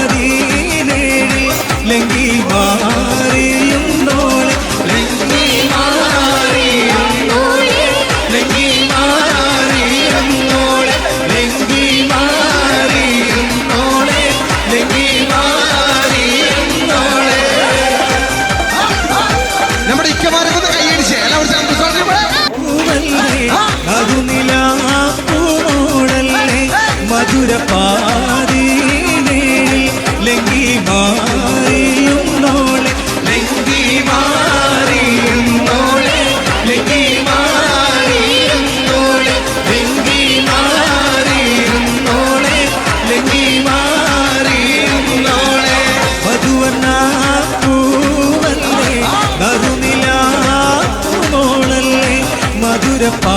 മധുരപ്പാതീനേഴി ലങ്കി മാറിയും നോളെ ലങ്കി മാറിയും നോളെ ലങ്കി മാറിയും നോളെ ലങ്കി മാറിയും നോളെ ലങ്കി മാറിയും നോളെ നമ്മുടെ ഇക്കമാരെ കൊണ്ട് കൈയടിച്ചേ. എല്ലാവരും മധുരപ്പാ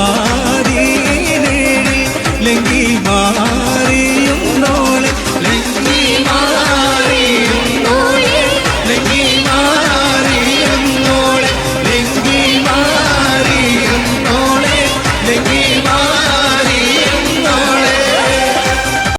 മാറി ലങ്കി മാറിയുണ്ടോ